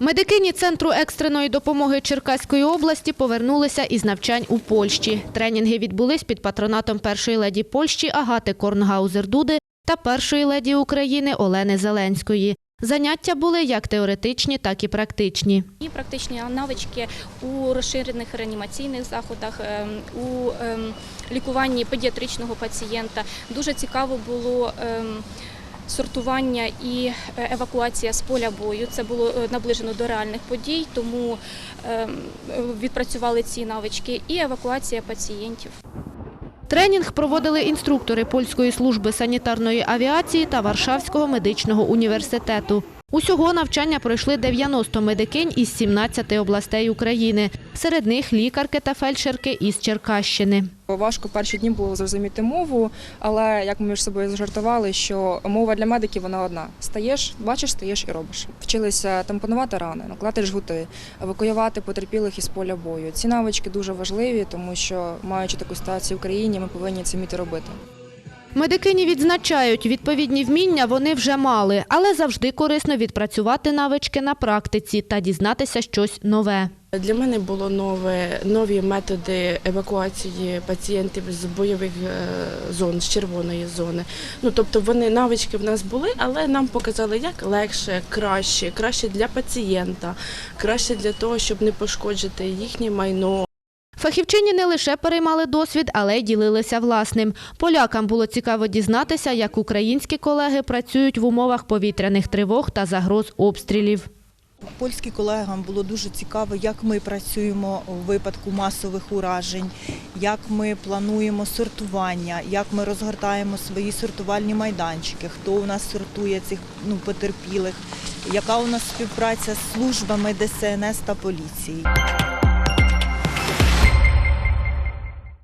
Медикині Центру екстреної допомоги Черкаської області повернулися із навчань у Польщі. Тренінги відбулись під патронатом першої леді Польщі Агати Корнгаузер-Дуди та першої леді України Олени Зеленської. Заняття були як теоретичні, так і практичні. І практичні навички у розширених реанімаційних заходах, ем, у ем, лікуванні педіатричного пацієнта. Дуже цікаво було. Сортування і е, евакуація з поля бою це було е, наближено до реальних подій, тому ем, відпрацювали ці навички і евакуація пацієнтів. Тренінг проводили інструктори польської служби санітарної авіації та Варшавського медичного університету. Усього навчання пройшли 90 медикинь із 17 областей України. Серед них лікарки та фельдшерки із Черкащини. Важко перші дні було зрозуміти мову, але як ми між собою зажартували, що мова для медиків вона одна: стаєш, бачиш, стаєш і робиш. Вчилися тампонувати рани, накладати жгути, евакуювати потерпілих із поля бою. Ці навички дуже важливі, тому що маючи таку ситуацію в країні, ми повинні це вміти робити. Медикині відзначають, відповідні вміння вони вже мали, але завжди корисно відпрацювати навички на практиці та дізнатися щось нове. Для мене було нове нові методи евакуації пацієнтів з бойових е, зон, з червоної зони. Ну тобто вони навички в нас були, але нам показали, як легше, краще, краще для пацієнта, краще для того, щоб не пошкоджити їхнє майно. Фахівчині не лише переймали досвід, але й ділилися власним. Полякам було цікаво дізнатися, як українські колеги працюють в умовах повітряних тривог та загроз обстрілів. Польським колегам було дуже цікаво, як ми працюємо у випадку масових уражень, як ми плануємо сортування, як ми розгортаємо свої сортувальні майданчики, хто у нас сортує цих ну, потерпілих, яка у нас співпраця з службами ДСНС та поліції.